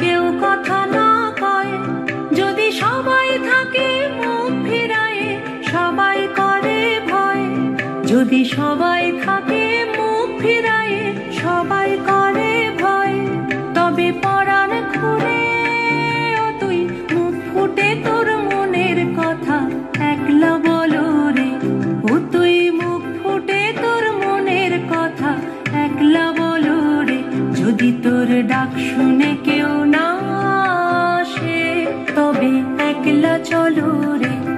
কেউ কথা না যদি সবাই থাকে মুখ ফিরায়, সবাই করে ভয়। যদি সবাই থাকে মুখ ফিরায়, সবাই করে তবে